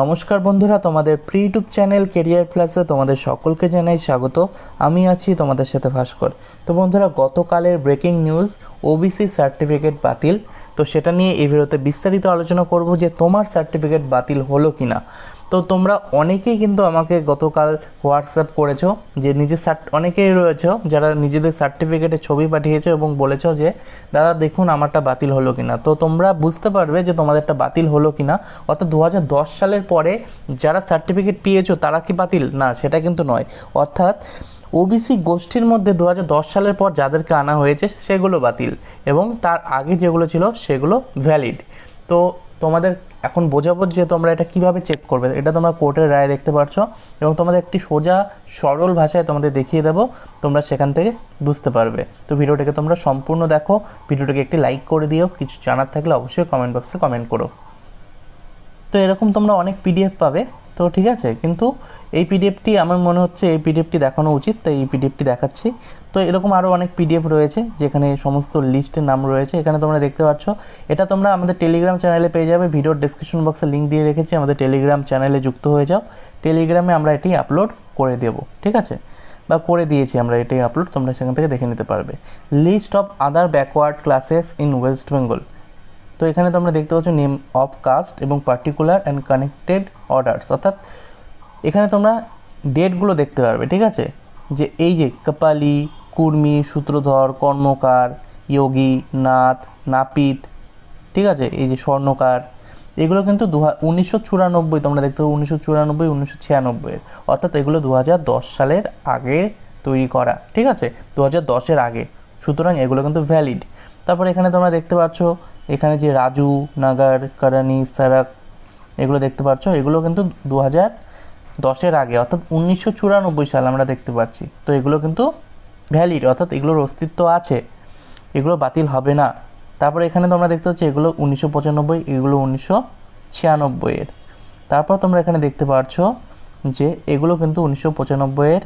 নমস্কার বন্ধুরা, তোমাদের প্রি ইউটিউব চ্যানেল কেরিয়ার প্লাসে তোমাদের সকলকে জানাই স্বাগত। আমি আছি তোমাদের সাথে ভাস্কর। তো বন্ধুরা, গতকালের ব্রেকিং নিউজ ওবিসি সার্টিফিকেট বাতিল। তো সেটা নিয়ে এই ভিডিওতে বিস্তারিত আলোচনা করব যে তোমার সার্টিফিকেট বাতিল হলো কি না তো তোমরা অনেকেই কিন্তু আমাকে গতকাল হোয়াটসঅ্যাপ করেছ যে নিজের সার্ট অনেকেই রয়েছে যারা নিজেদের সার্টিফিকেটে ছবি পাঠিয়েছো এবং বলেছ যে, দাদা, দেখুন আমারটা বাতিল হলো কিনা। তো তোমরা বুঝতে পারবে যে তোমাদেরটা বাতিল হলো কিনা। অর্থাৎ দু হাজার দশ সালের পরে যারা সার্টিফিকেট পেয়েছ, তারা কি বাতিল? না, সেটা কিন্তু নয়। অর্থাৎ ওবিসি গোষ্ঠীর মধ্যে দু হাজার দশ সালের পর যাদেরকে আনা হয়েছে, সেগুলো বাতিল এবং তার আগে যেগুলো ছিল, সেগুলো ভ্যালিড তো তোমাদের এখন বোঝাবো যে তোমরা এটা কীভাবে চেক করবে। এটা তোমরা কোর্টের রায় দেখতে পারছ এবং তোমাদের একটি সোজা, সরল ভাষায় তোমাদের দেখিয়ে দেবো, তোমরা সেখান থেকে বুঝতে পারবে। তো ভিডিওটাকে তোমরা সম্পূর্ণ দেখো, ভিডিওটাকে একটি লাইক করে দিও, কিছু জানার থাকলে অবশ্যই কমেন্ট বক্সে কমেন্ট করো। তো এরকম তোমরা অনেক পিডিএফ পাবে। তো ঠিক আছে, কিন্তু এই পিডিএফটি আমার মনে হচ্ছে এই পিডিএফটি দেখানো উচিত, তাই এই পিডিএফটি দেখাচ্ছি। তো এরকম আরও অনেক পিডিএফ রয়েছে, যেখানে সমস্ত লিস্টের নাম রয়েছে। এখানে তোমরা দেখতে পাচ্ছ, এটা তোমরা আমাদের টেলিগ্রাম চ্যানেলে পেয়ে যাবে। ভিডিওর ডিসক্রিপশন বক্সে লিঙ্ক দিয়ে রেখেছি, আমাদের টেলিগ্রাম চ্যানেলে যুক্ত হয়ে যাও। টেলিগ্রামে আমরা এটি আপলোড করে দেব, ঠিক আছে? বা করে দিয়েছি আমরা এটাই আপলোড তোমরা সেখান থেকে দেখে নিতে পারবে। List of other backward classes in West Bengal তো এখানে তোমরা দেখতে পাচ্ছ নেম অফ কাস্ট এবং পার্টিকুলার অ্যান্ড কানেক্টেড অর্ডারস অর্থাৎ এখানে তোমরা ডেটগুলো দেখতে পারবে, ঠিক আছে? যে এই যে কপালি, কুর্মি, সূত্রধর, কর্মকার, যোগী, নাথ, নাপিত, ঠিক আছে? এই যে স্বর্ণকার, এগুলো কিন্তু দু উনিশশো চুরানব্বই, তোমরা দেখতে পাবো উনিশশো চুরানব্বই, উনিশশো ছিয়ানব্বইয়ের অর্থাৎ এগুলো দু হাজার দশ সালের আগে তৈরি করা, ঠিক আছে? দু হাজার দশের আগে। সুতরাং এগুলো কিন্তু ভ্যালিড তারপর এখানে তোমরা দেখতে পাচ্ছ এখানে যে রাজু, নাগার কারানি সারাক, এগুলো দেখতে পাচ্ছ, এগুলো কিন্তু দু হাজার দশের আগে, অর্থাৎ উনিশশো চুরানব্বই সাল আমরা দেখতে পাচ্ছি। তো এগুলো কিন্তু ভ্যালিড অর্থাৎ এগুলোর অস্তিত্ব আছে, এগুলো বাতিল হবে না। তারপরে এখানে তোমরা দেখতে পাচ্ছ, এগুলো উনিশশো পঁচানব্বই, এগুলো উনিশশো ছিয়ানব্বইয়ের তারপর তোমরা এখানে দেখতে পাচ্ছ যে এগুলো কিন্তু উনিশশো পঁচানব্বইয়ের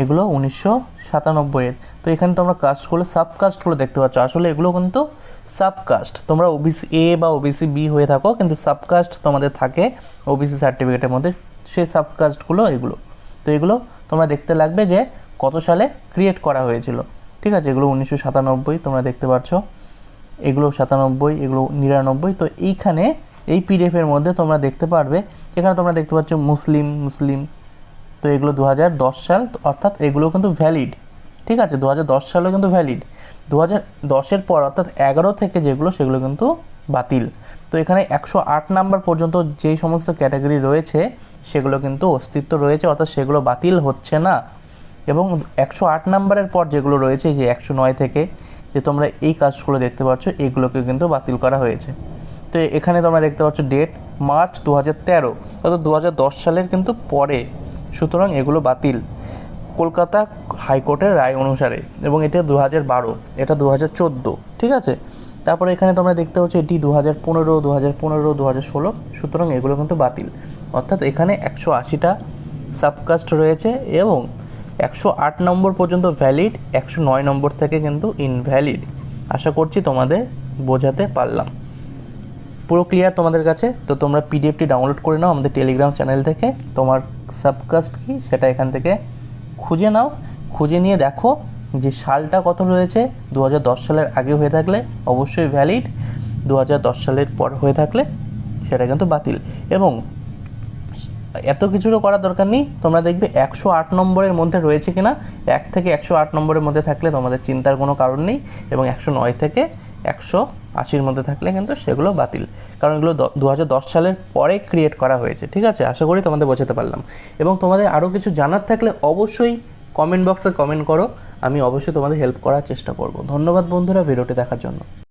এগুলো উনিশশো সাতানব্বইয়ের। তো এখানে তোমরা কাস্টগুলো সাবকাস্টগুলো দেখতে পাচ্ছ। আসলে এগুলো কিন্তু সাবকাস্ট তোমরা ওবিসি এ বা ওবিসি বি হয়ে থাকো, কিন্তু সাবকাস্ট তোমাদের থাকে ওবিসি সার্টিফিকেটের মধ্যে। সেই সাবকাস্টগুলো এগুলো। তো এগুলো তোমরা দেখতে লাগবে যে কত সালে ক্রিয়েট করা হয়েছিল। ঠিক আছে? এগুলো উনিশশো সাতানব্বই, তোমরা দেখতে পাচ্ছ। এগুলো সাতানব্বই, এগুলো নিরানব্বই। তো এইখানে এই পিডিএফের মধ্যে তোমরা দেখতে পারবে। এখানে তোমরা দেখতে পাচ্ছ মুসলিম মুসলিম তো এগুলো দু হাজার দশ সাল অর্থাৎ এগুলো কিন্তু ভ্যালিড ঠিক আছে? দু সালেও কিন্তু ভ্যালিড দু হাজার দশের পর, অর্থাৎ এগারো থেকে যেগুলো, সেগুলো কিন্তু বাতিল। তো এখানে একশো আট নাম্বার পর্যন্ত যেই সমস্ত ক্যাটাগরি রয়েছে, সেগুলো কিন্তু অস্তিত্ব রয়েছে, অর্থাৎ সেগুলো বাতিল হচ্ছে না। এবং একশো আট নাম্বারের পর যেগুলো রয়েছে, যে একশো নয় থেকে, যে তোমরা এই কাজগুলো দেখতে পাচ্ছ, এগুলোকে কিন্তু বাতিল করা হয়েছে। তো এখানে তোমরা দেখতে পাচ্ছ ডেট মার্চ দু হাজার তেরো, অর্থাৎ দু হাজার দশ সালের কিন্তু পরে। সুতরাং এগুলো বাতিল। কলকাতা হাইকোর্টের রায় অনুসারে, এবং এটা দু হাজার বারো, এটা দু হাজার চোদ্দ, ঠিক আছে? তারপরে এখানে তোমরা দেখতে পাচ্ছ এটি দু হাজার পনেরো দু হাজার পনেরো দু হাজার ষোলো, সুতরাং এগুলো কিন্তু বাতিল। অর্থাৎ এখানে একশো আশিটা সাবকাস্ট রয়েছে, এবং একশো আট নম্বর পর্যন্ত ভ্যালিড, একশো নয় নম্বর থেকে কিন্তু ইনভ্যালিড। আশা করছি তোমাদের বোঝাতে পারলাম। পুরো ক্লিয়ার তোমাদের কাছে? তো তোমরা পিডিএফটি ডাউনলোড করে নাও আমাদের টেলিগ্রাম চ্যানেল থেকে। তোমার সাবকাস্ট কি সেটা এখান থেকে খুঁজে নাও। খুঁজে নিয়ে দেখো যে সালটা কত রয়েছে দু হাজার দশ সালের আগে হয়ে থাকলে অবশ্যই ভ্যালিড দু হাজার দশ সালের পর হয়ে থাকলে সেটা কিন্তু বাতিল। এবং এত কিছুরও করার দরকার নেই। তোমরা দেখবে একশো আট নম্বরের মধ্যে রয়েছে কিনা। এক থেকে একশো আট নম্বরের মধ্যে থাকলে তোমাদের চিন্তার কোনো কারণ নেই। এবং একশো নয় থেকে একশো আশির মধ্যে থাকলে কিন্তু সেগুলো বাতিল। কারণ এগুলো দু সালের পরে ক্রিয়েট করা হয়েছে, ঠিক আছে? আশা করি তোমাদের বোঝাতে পারলাম। এবং তোমাদের আরও কিছু জানার থাকলে অবশ্যই কমেন্ট বক্সে কমেন্ট করো। আমি অবশ্যই তোমাদের হেল্প করার চেষ্টা করব। ধন্যবাদ বন্ধুরা ভিডিওটি দেখার জন্য।